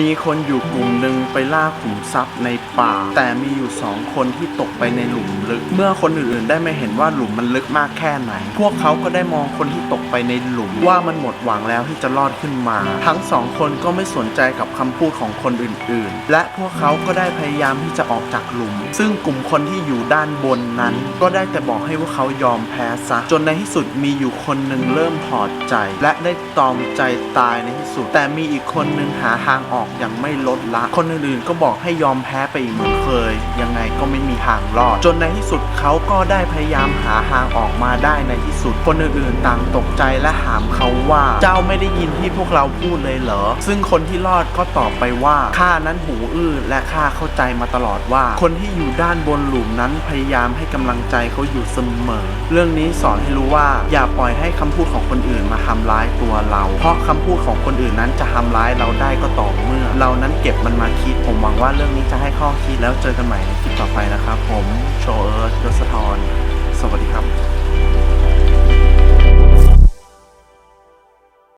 มีคนอยู่กลุ่มหนึ่งไปล่าขุมทรัพย์ในป่า แต่มีอยู่สองคนที่ตกไปในหลุมลึก เมื่อคนอื่นๆได้ไม่เห็นว่าหลุมมันลึกมากแค่ไหน พวกเขาก็ได้มองคนที่ตกไปในหลุม ว่ามันหมดหวังแล้วที่จะรอดขึ้นมา ทั้งสองคนก็ไม่สนใจกับคำพูดของคนอื่นๆ และพวกเขาก็ได้พยายามที่จะออกจากหลุม ซึ่งกลุ่มคนที่อยู่ด้านบนนั้น ก็ได้แต่บอกให้พวกเขายอมแพ้ซะจนในที่สุดมีอยู่คนหนึ่งเริ่มถอดใจ และได้ตอมใจตายในที่สุด แต่มีอีกคนหนึ่งหาทางออกอย่างไม่ลดละ คนอื่นๆก็บอกให้ยอมแพ้ไปอีกเหมือนเคย ยังไงก็ไม่มีทางรอด จนในที่สุดเขาก็ได้พยายามหาทางออกมาได้ในที่สุด คนอื่นๆต่างตกใจและถามเขาว่าเจ้าไม่ได้ยินที่พวกเราพูดเลยเหรอ ซึ่งคนที่รอดก็ตอบไปว่าข้านั้นหูอื้อและข้าเข้าใจมาตลอดว่า คนที่อยู่ด้านบนหลุมนั้นพยายามให้กำลังใจเขาอยู่เสมอ เรื่องนี้สอนให้รู้ว่าอย่าปล่อยให้คำพูดของคนอื่นมาทำร้ายตัวเรา เพราะคำพูดของคนอื่นนั้นจะทำร้ายเราได้ก็ต่อเมื่อเรานั้นเก็บมันมาคิด ผมหวังว่าเรื่องนี้จะให้ข้อคิดแล้วเจอกันใหม่ในคลิปต่อไปนะครับ ผมโชเอิร์ธยศธรสวัสดี